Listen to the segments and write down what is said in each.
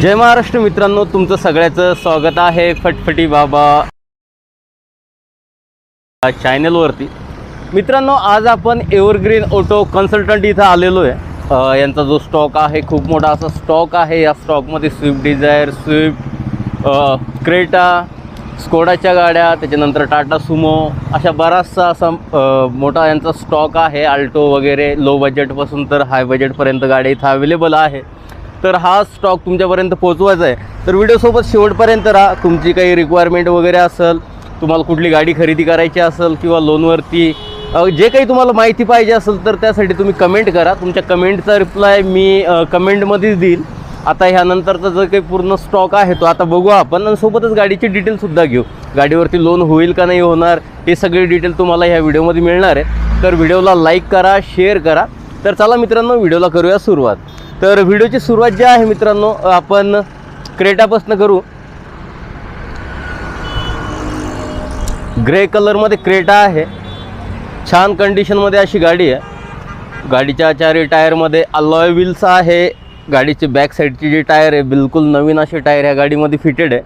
जय महाराष्ट्र मित्रांनो तुमचं सगळ्याचं स्वागत आहे फटफटी बाबा चॅनलवरती. मित्रांनो आज आपण एव्हरग्रीन ऑटो कन्सल्टंट इथं आलेलो आहे यांचा जो स्टॉक आहे खूप मोठा असा स्टॉक आहे. या स्टॉकमध्ये स्विफ्ट डिझायर स्विफ्ट क्रेटा स्कोडाच्या गाड्या त्याच्यानंतर टाटा सुमो अशा बराचसा असा मोठा यांचा स्टॉक आहे. आल्टो वगैरे लो बजेटपासून तर हाय बजेटपर्यंत गाड्या इथं अवेलेबल आहे. तर हा स्टॉक तुमच्यापर्यंत पोहोचवायचा आहे. तर व्हिडिओसोबत शेवटपर्यंत राहा. तुमची काही रिक्वायरमेंट वगैरे असेल तुम्हाला कुठली गाडी खरेदी करायची असेल किंवा लोनवरती जे काही तुम्हाला माहिती पाहिजे असेल तर त्यासाठी तुम्ही कमेंट करा. तुमच्या कमेंटचा रिप्लाय मी कमेंटमध्येच देईल. आता ह्यानंतरचा जो काही पूर्ण स्टॉक आहे तो आता बघू आपण आणि सोबतच गाडीची डिटेलसुद्धा घेऊ. गाडीवरती लोन होईल का नाही होणार हे सगळे डिटेल तुम्हाला ह्या व्हिडिओमध्ये मिळणार आहे. तर व्हिडिओला लाईक करा शेअर करा. तर चला मित्रांनो व्हिडिओला करूया सुरुवात. तर व्हिडिओची सुरुवात जी आहे मित्रांनो आपण क्रेटापासून करू. ग्रे कलरमध्ये क्रेटा आहे. छान कंडिशनमध्ये अशी गाडी आहे. गाडीच्या चारी टायरमध्ये अलॉय व्हील्स आहे. गाडीची बॅक साईडची जी टायर आहे बिलकुल नवीन अशी टायर ह्या गाडीमध्ये फिटेड आहे.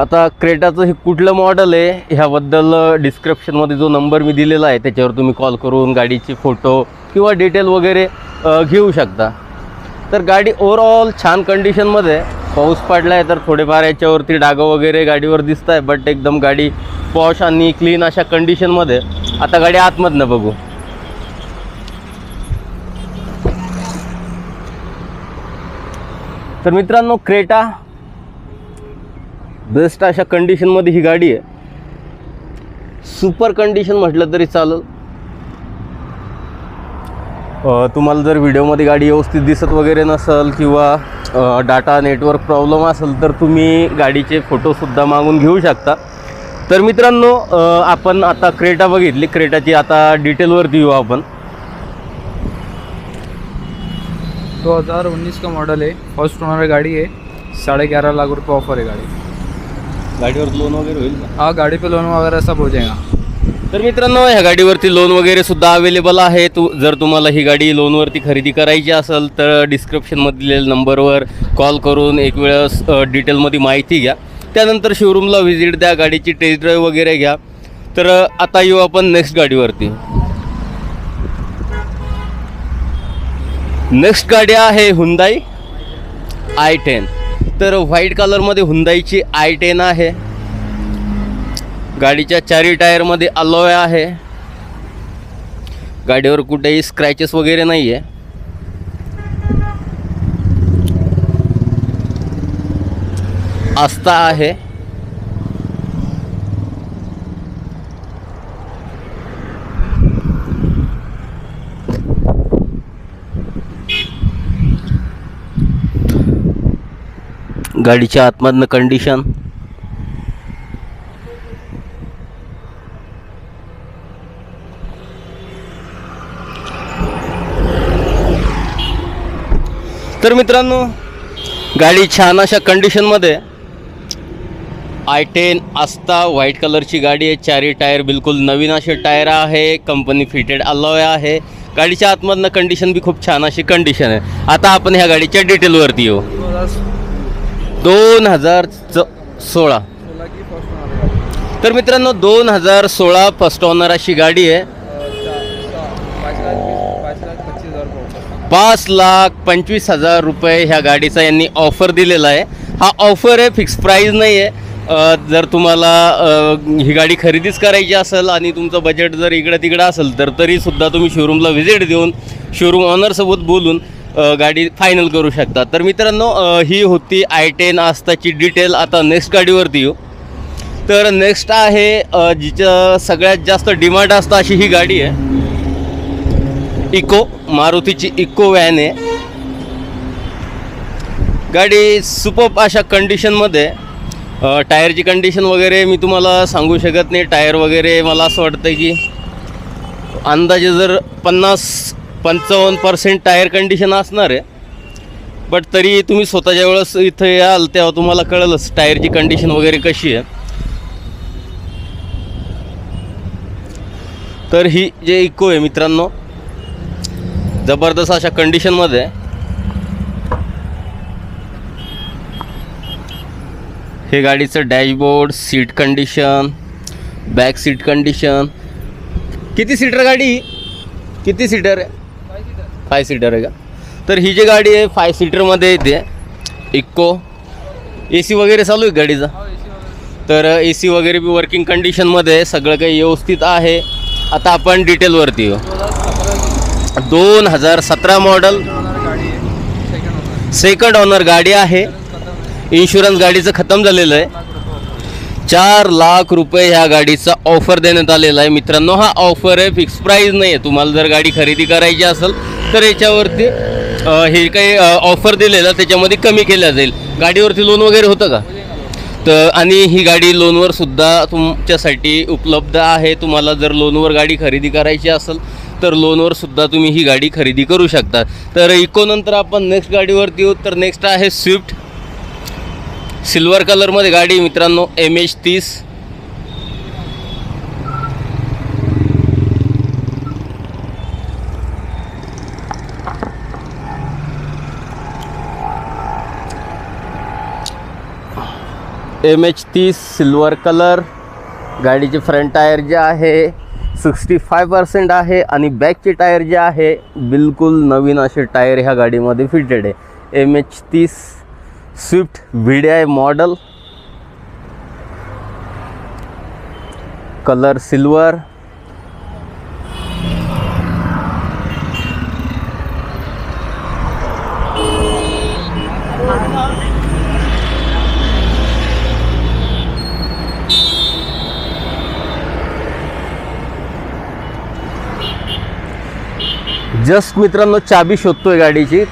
आता क्रेटाचं हे कुठलं मॉडेल आहे ह्याबद्दल डिस्क्रिप्शनमध्ये जो नंबर मी दिलेला आहे त्याच्यावर तुम्ही कॉल करून गाडीचे फोटो किंवा डिटेल वगैरे घेऊ शकता. तर गाडी ओवरऑल छान कंडिशनमध्ये पाऊस पडला आहे तर थोडेफार याच्यावरती डागं वगैरे गाडीवर दिसत आहे बट एकदम गाडी पॉश आणि क्लीन अशा कंडिशनमध्ये आता गाडी आतमधनं बघू. तर मित्रांनो क्रेटा बेस्ट अशा कंडिशनमध्ये ही गाडी आहे. सुपर कंडिशन म्हटलं तरी चालेल. तुम्हाला जर व्हिडिओमध्ये गाडी व्यवस्थित दिसत वगैरे नसेल किंवा डाटा नेटवर्क प्रॉब्लेम असेल तर तुम्ही गाडीचे फोटोसुद्धा मागून घेऊ शकता. तर मित्रांनो आपण आता क्रेटा बघितली. क्रेटाची आता डिटेलवरती येऊ आपण. दो हज़ार उन्नीस का मॉडल आहे. फर्स्ट ओनर गाड़ी आहे. साडेग्यारा लाख रुपये ऑफर आहे गाड़ी गाडीवर लोन वगैरे होईल का? हाँ गाड़ी पे लोन वगैरह सब हो जाएगा तर मित्रांनो ह्या गाडीवरती लोन वगैरे सुद्धा अवेलेबल आहे. तू जर तुम्हाला ही गाडी लोनवरती खरेदी करायची असेल तर डिस्क्रिप्शनमध्ये दिलेल्या नंबरवर कॉल करून एक वेळेस अ, डिटेलमध्ये माहिती घ्या. त्यानंतर शोरूमला व्हिजिट द्या गाडीची टेस्ट ड्राईव्ह वगैरे घ्या. तर अ, आता येऊ आपण नेक्स्ट गाडीवरती. नेक्स्ट गाडी आहे हुंदाई आय टेन तर व्हाईट कलरमध्ये हुंदाईची आय टेन आहे. गाडीच्या चारी टायरमध्ये अलोय आहे. गाडीवर कुठेही स्क्रॅचेस वगैरे नाही आहे आस्था आहे. गाडीच्या आतमधनं कंडिशन तर मित्रांनो गाडी छान अशा कंडिशनमध्ये आय टेन आस्ता व्हाईट कलरची गाडी आहे. चारी टायर बिलकुल नवीन असे टायर आहे. कंपनी फिटेड अलॉय आहे. गाडीच्या आतमधनं कंडिशन बी खूप छान अशी कंडिशन आहे. आता आपण ह्या गाडीच्या डिटेलवरती येऊ. दोन हजार च सोळा तर मित्रांनो दोन हजार सोळा फर्स्ट ऑनर अशी गाडी आहे. पाच लाख पंचवीस हजार रुपये ह्या गाडीचा यांनी ऑफर दिलेला आहे. हा ऑफर आहे फिक्स प्राईज नाही आहे जर तुम्हाला ही गाडी खरेदीच करायची असेल आणि तुमचं बजेट जर इकडं तिकडं असेल तर तरीसुद्धा तुम्ही शोरूमला व्हिजिट देऊन शोरूम ऑनरसोबत बोलून गाडी फायनल करू शकता तर मित्रांनो ही होती आय टेन आस्ताची डिटेल आता नेक्स्ट गाडीवरती येऊ. तर नेक्स्ट आहे जिचं सगळ्यात जास्त डिमांड असतं अशी ही गाडी आहे. इको मारुतीची इको व्हॅन आहे. गाडी सुपप अशा कंडिशनमध्ये टायरची कंडिशन वगैरे मी तुम्हाला सांगू शकत नाही. टायर वगैरे मला असं वाटतं की अंदाजे जर पन्नास पंचावन्न पर्सेंट टायर कंडिशन असणार आहे. बट तरी तुम्ही स्वतःच्या वेळेस इथं याल तेव्हा तुम्हाला कळलंच टायरची कंडिशन वगैरे कशी आहे. तर ही जे इको आहे मित्रांनो जबरदस्त अशा कंडिशनमध्ये आहे. हे गाडीचं dashboard seat condition back seat condition किती सीटर गाडी? किती सीटर आहे? फाय सीटर आहे का? तर ही जी गाडी आहे फाय सीटरमध्ये येते. इक्को ए सी वगैरे चालू आहे गाडीचा? तर ए सी वगैरे बी वर्किंग कंडिशनमध्ये आहे सगळं काही व्यवस्थित आहे. आता आपण डिटेलवरती येऊ. दोन हजार सतरा मॉडल सेकंड ऑनर गाडी आहे. इन्शुरन्स गाडीचं खतम झालेलं आहे. चार लाख रुपये ह्या गाडीचा ऑफर देण्यात आलेला आहे. मित्रांनो हा ऑफर आहे फिक्स प्राईज नाही आहे तुम्हाला जर गाडी खरेदी करायची असेल तर याच्यावरती हे काही ऑफर दिलेलं त्याच्यामध्ये कमी केल्या जाईल. गाडीवरती लोन वगैरे होतं का? तर आणि ही गाडी लोनवर सुद्धा तुमच्यासाठी उपलब्ध आहे. तुम्हाला जर लोनवर गाडी खरेदी करायची असेल तर लोनवर सुद्धा तुम्ही ही गाडी खरेदी करू शकता. तर इकोनंतर आपण नेक्स्ट गाडीवरती येऊ. तर नेक्स्ट आहे स्विफ्ट सिल्वर कलरमध्ये गाडी मित्रांनो एम एच तीस. एम एच तीस सिल्वर कलर गाडीचे फ्रंट टायर जे आहे सिक्स्टी फाय पर्सेंट आहे आणि बॅकचे टायर जे आहे बिलकुल नवीन असे टायर ह्या गाडीमध्ये फिटेड आहे. एम एच तीस Swift V D I model colour silver just मित्रांनो चाबी शोधतोय गाडीची.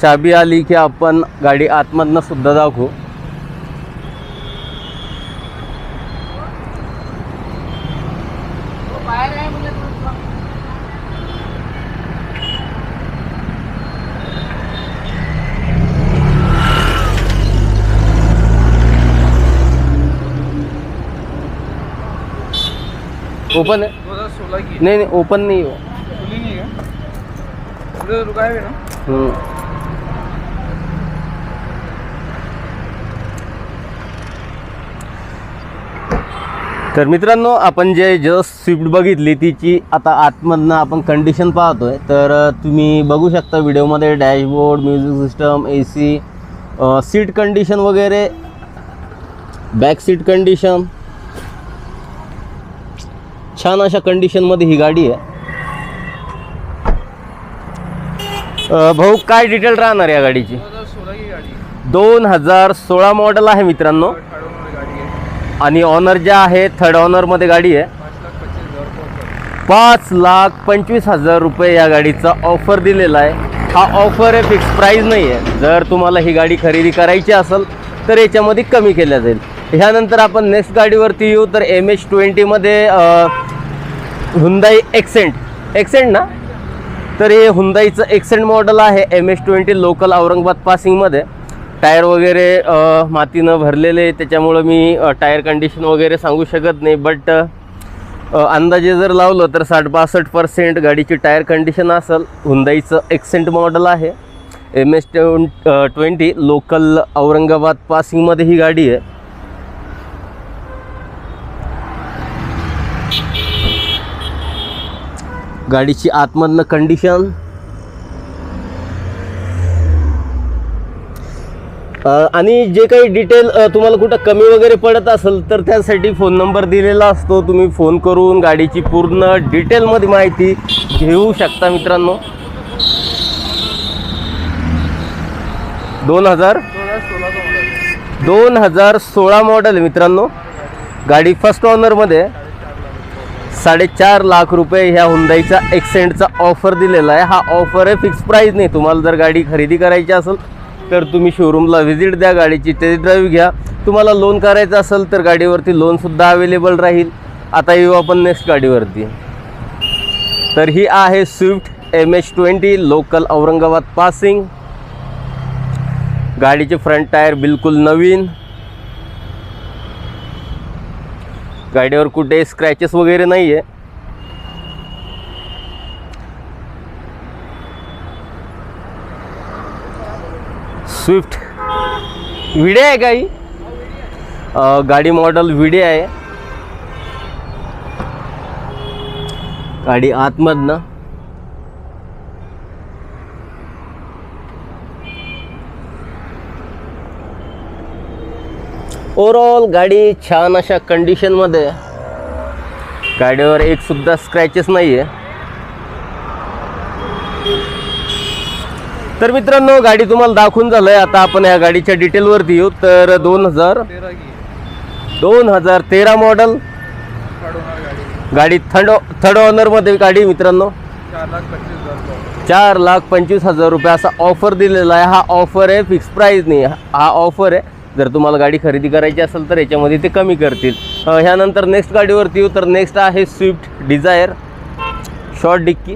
चाबी आली की आपण गाडी आतमधनं सुद्धा दाखवू. ओपन आहे? नाही नाही ओपन नाही हो. खुली नहीं है ना हो. तर मित्रांनो आपण जे जस्ट स्विफ्ट बघितली तिची आता आतमधनं आपण कंडिशन पाहतोय. तर तुम्ही बघू शकता व्हिडिओमध्ये dashboard music system A C seat condition वगैरे बॅक सीट कंडिशन छान अशा कंडिशनमध्ये ही गाडी आहे अ, भाऊ काय डिटेल राहणार या गाडीची? दोन हजार सोळा मॉडेल आहे मित्रांनो. आणि ऑनर जे आहे थर्ड ऑनरमध्ये गाडी आहे. पाच लाख पंचवीस हजार रुपये या गाडीचा ऑफर दिलेला आहे. हा ऑफर आहे फिक्स प्राईज नाही आहे. जर तुम्हाला ही गाडी खरेदी करायची असेल तर याच्यामध्ये कमी केल्या जाईल. ह्यानंतर आपण नेक्स्ट गाडीवरती येऊ तर एम एच ट्वेंटीमध्ये हुंदाई एक्सेंट एक्सेंट ना? तर हे हुंदाईचं एक्सेंट मॉडल आहे M S twenty local Aurangabad पासिंगमध्ये tyre वगैरे मातीनं भरलेले त्याच्यामुळं मी टायर कंडिशन वगैरे सांगू शकत नाही बट अंदाजे जर लावलं तर साठ बासष्ट पर्सेंट गाडीची टायर कंडिशन असेल. हुंदाईचं एक्सेंट मॉडल आहे. M H twenty local Aurangabad पासिंगमध्ये ही गाडी आहे. गाडीची आतमधनं कंडिशन आणि जे काही डिटेल तुम्हाला कुठं कमी वगैरे पडत असेल तर त्यासाठी फोन नंबर दिलेला असतो. तुम्ही फोन करून गाडीची पूर्ण डिटेलमध्ये माहिती घेऊ शकता मित्रांनो. दोन हजार दोन हजार सोळा मॉडेल मित्रांनो. गाडी फर्स्ट ऑनरमध्ये आहे. साडेचार लाख रुपये ह्या हुंदाईचा एक्सेंटचा ऑफर दिलेला आहे. हा ऑफर आहे फिक्स प्राईज नाही तुम्हाला जर गाडी खरेदी करायची असेल तर तुम्ही शोरूमला व्हिजिट द्या गाडीची टेस्ट ड्राईव्ह घ्या. तुम्हाला लोन करायचं असेल तर गाडीवरती लोनसुद्धा अवेलेबल राहील. आता येऊ आपण नेक्स्ट गाडीवरती. तर ही आहे Swift M H twenty local Aurangabad passing गाडीचे फ्रंट टायर बिलकुल नवीन. गाडीवर कुछ स्क्रैचेस वगैरह नहीं है स्विफ्ट विडे है गाई गाडी मॉडल विडे है गाडी आतमधनं. ओवरऑल गाडी छान अशा कंडिशनमध्ये आहे. गाडीवर एक सुद्धा स्क्रॅचेस नाही आहे तर मित्रांनो गाडी तुम्हाला दाखवून झालंय. आता आपण या गाडीच्या डिटेलवरती येऊ. तर दोन हजार दोन हजार तेरा मॉडल गाडी थंड थर्ड थर्ड ऑनरमध्ये गाडी मित्रांनो. चार लाख पंचवीस हजार रुपये असा ऑफर दिलेला आहे. हा ऑफर आहे फिक्स प्राईस नाही. हा ऑफर आहे. जर तुम्हाला गाडी खरेदी करायची असेल तर याच्यामध्ये ते कमी करतील. ह्यानंतर नेक्स्ट गाडीवरती येऊ तर नेक्स्ट आहे स्विफ्ट डिझायर शॉर्ट डिक्की.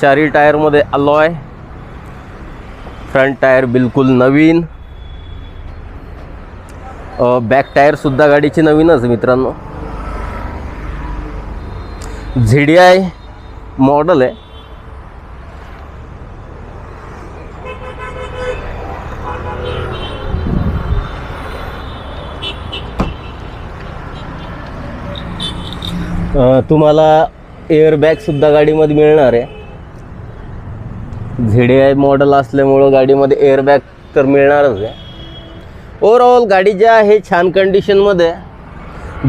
चारी टायरमध्ये अलॉय फ्रंट टायर बिलकुल नवीन. बॅक टायरसुद्धा गाडीची नवीनच मित्रांनो. झी डी आय मॉडल आहे. तुम्हाला एअरबॅगसुद्धा गाडीमध्ये मिळणार आहे. झी डी आय मॉडल असल्यामुळं गाडीमध्ये एअरबॅग तर मिळणारच आहे. ओवरऑल गाडी जी आहे छान कंडिशनमध्ये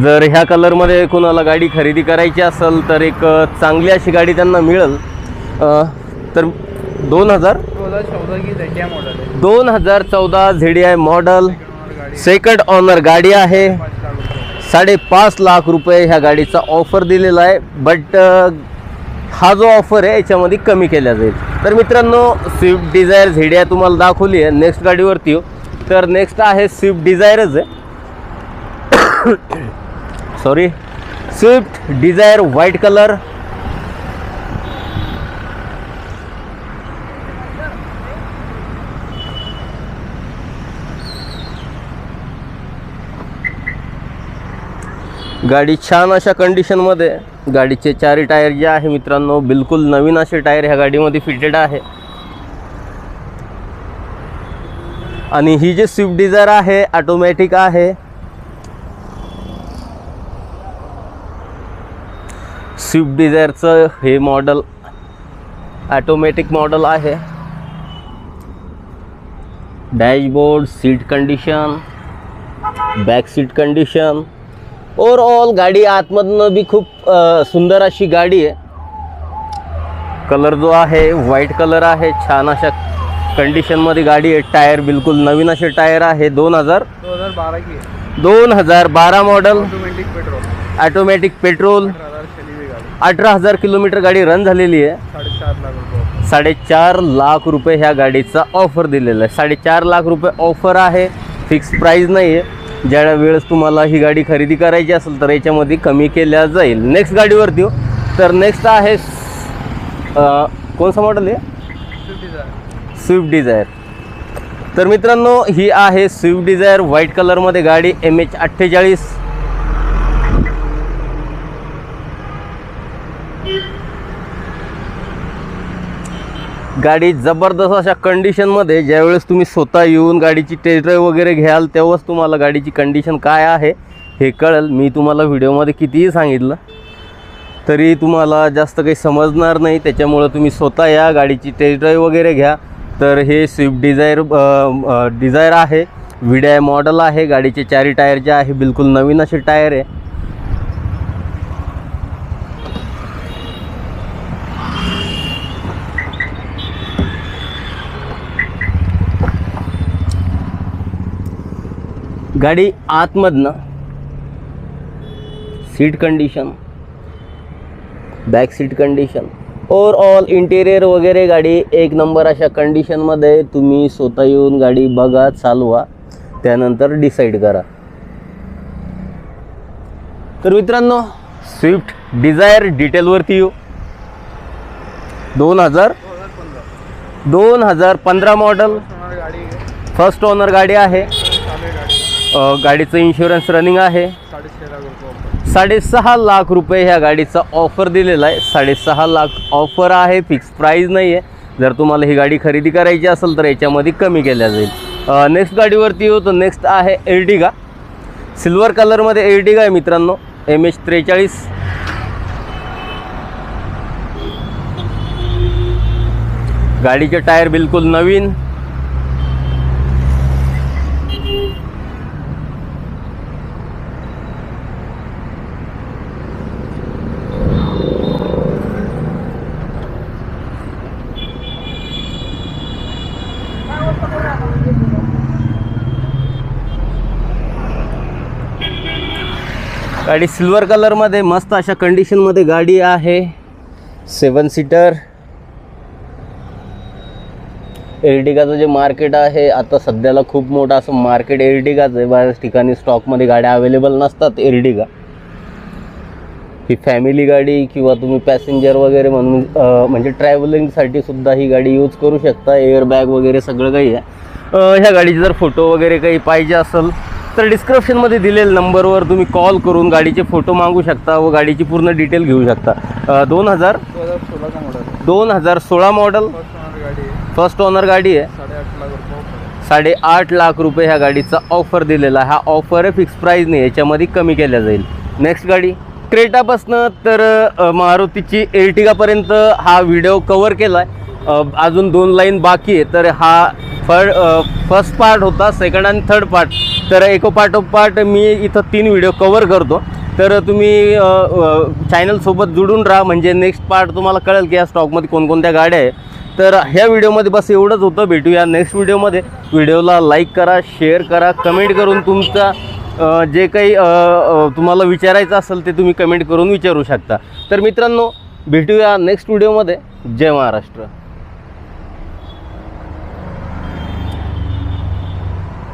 जर ह्या कलरमध्ये कोणाला गाडी खरेदी करायची असेल तर एक चांगली अशी गाडी त्यांना मिळेल. तर दोन हजार दोन हजार चौदा Z D I model second owner गाडी आहे. साडेपाच लाख रुपये ह्या गाडीचा ऑफर दिलेला आहे. बट हा जो ऑफर आहे याच्यामध्ये कमी केला जाईल. तर मित्रांनो स्विफ्ट डिझायर झेडी आहे तुम्हाला दाखवली आहे. नेक्स्ट गाडीवरती हो तर नेक्स्ट आहे स्विफ्ट डिझायरच आहे sorry Swift Dzire white colour गाडी छान अशा कंडिशनमध्ये गाडीचे चारही टायर जे आहे मित्रांनो बिलकुल नवीन असे टायर ह्या गाडीमध्ये फिटेड आहे. आणि ही जी स्विफ्ट डिझायर आहे ऑटोमॅटिक आहे. स्विफ्ट डिझायरचं हे मॉडल ॲटोमॅटिक मॉडल आहे. Dashboard seat condition back seat condition overall गाडी आतमधनं बी खूप सुंदर अशी गाडी आहे. कलर जो आहे व्हाईट कलर आहे. छान अशा कंडिशनमध्ये गाडी आहे. टायर बिलकुल नवीन असे टायर आहे. दोन हजार दोन हजार बारा मॉडल ऑटोमेटिक पेट्रोल अठरा हजार किलोमीटर गाडी. रन झालेली आहे. साडेचार लाख रुपये. ह्या गाडीचा ऑफर दिलेला आहे. साडेचार लाख रुपये ऑफर आहे. फिक्स प्राईज नाही आहे ज्या वेळेस तुम्हाला ही गाडी खरेदी करायची असेल तर याच्यामध्ये कमी केल्या जाईल. नेक्स्ट गाडीवरती येऊ तर नेक्स्ट आहे अ, कोणचं मॉडेल आहे? स्विफ्ट स्विफ्ट डिझायर तर मित्रांनो ही आहे स्विफ्ट डिझायर व्हाईट कलरमध्ये गाडी एम एच अठ्ठेचाळीस. गाडी जबरदस्त अशा कंडिशनमध्ये ज्यावेळेस तुम्ही स्वतः येऊन गाडीची टेस्ट ड्राईव्ह वगैरे घ्याल तेव्हाच तुम्हाला गाडीची कंडिशन काय आहे हे कळेल. मी तुम्हाला व्हिडिओमध्ये कितीही सांगितलं तरी तुम्हाला जास्त काही समजणार नाही. त्याच्यामुळं तुम्ही स्वतः या गाडीची टेस्ट ड्राईव्ह वगैरे घ्या. तर हे स्विफ्ट डिझायर डिझायर आहे. व्हिडीआय मॉडल आहे. गाडीचे चारी टायर जे आहे बिलकुल नवीन असे टायर आहे. गाडी आतमधनं seat condition back seat condition overall interior वगैरे गाडी एक नंबर अशा कंडिशनमध्ये तुम्ही स्वतः येऊन गाडी बघा चालवा त्यानंतर डिसाईड करा. तर मित्रांनो स्विफ्ट डिझायर डिटेलवरती येऊ. दोन हजार दोन हजार पंधरा मॉडल गाड़ी फर्स्ट ओनर गाडी आहे. गाडीचं इन्शुरन्स रनिंग आहे. साडेसहा लाख रुपये ह्या गाडीचा ऑफर दिलेला आहे. साडेसहा लाख ऑफर आहे फिक्स प्राईज नाही आहे जर तुम्हाला ही गाडी खरेदी करायची असेल तर याच्यामध्ये कमी केल्या जाईल. नेक्स्ट गाडीवरती होतो. नेक्स्ट आहे एर्टिगा सिल्वर कलरमध्ये एर्टिगा आहे मित्रांनो. एम एच त्रेचाळीस. गाडीचे टायर बिलकुल नवीन. गाडी सिल्वर कलरमध्ये मस्त अशा कंडिशनमध्ये गाडी आहे. सेवन सीटर एर्टिगाचं जे मार्केट आहे आता सध्याला खूप मोठं असं मार्केट एर्टिगाचं आहे. बऱ्याच ठिकाणी स्टॉकमध्ये गाड्या अवेलेबल नसतात एर्टिगा. ही फॅमिली गाडी किंवा तुम्ही पॅसेंजर वगैरे म्हणून म्हणजे ट्रॅव्हलिंगसाठी सुद्धा ही गाडी यूज करू शकता. एअर बॅग वगैरे सगळं काही आहे. ह्या गाडीचे जर फोटो वगैरे काही पाहिजे असेल तर डिस्क्रिप्शनमध्ये दिलेल्या नंबरवर तुम्ही कॉल करून गाडीचे फोटो मागू शकता व गाडीची पूर्ण डिटेल घेऊ शकता. दोन हजार दोन हजार सोळा मॉडल फर्स्ट ओनर गाडी आहे. साडेआठ लाख रुपये ह्या गाडीचा ऑफर दिलेला आहे. हा ऑफर आहे फिक्स प्राईजने याच्यामध्ये कमी केल्या जाईल. नेक्स्ट गाडी. क्रेटापासनं तर मारुतीची एर्टिगापर्यंत हा व्हिडिओ कवर केला आहे अजून दोन लाईन बाकी आहे. तर हा फर फर्स्ट पार्ट होता सेकंड आणि थर्ड पार्ट तर एको पार्ट ऑफ पार्ट मी इथं तीन व्हिडिओ कवर करतो. तर तुम्ही चॅनलसोबत जुडून राहा. म्हणजे नेक्स्ट पार्ट तुम्हाला कळेल की या स्टॉकमध्ये कोणकोणत्या गाड्या आहे तर ह्या व्हिडिओमध्ये बस एवढंच होतं. भेटूया नेक्स्ट व्हिडिओमध्ये व्हिडिओला लाईक करा शेअर करा. कमेंट करून तुमचा जे काही तुम्हाला विचारायचं असेल ते तुम्ही कमेंट करून विचारू शकता. तर मित्रांनो भेटूया नेक्स्ट व्हिडिओमध्ये जय महाराष्ट्र.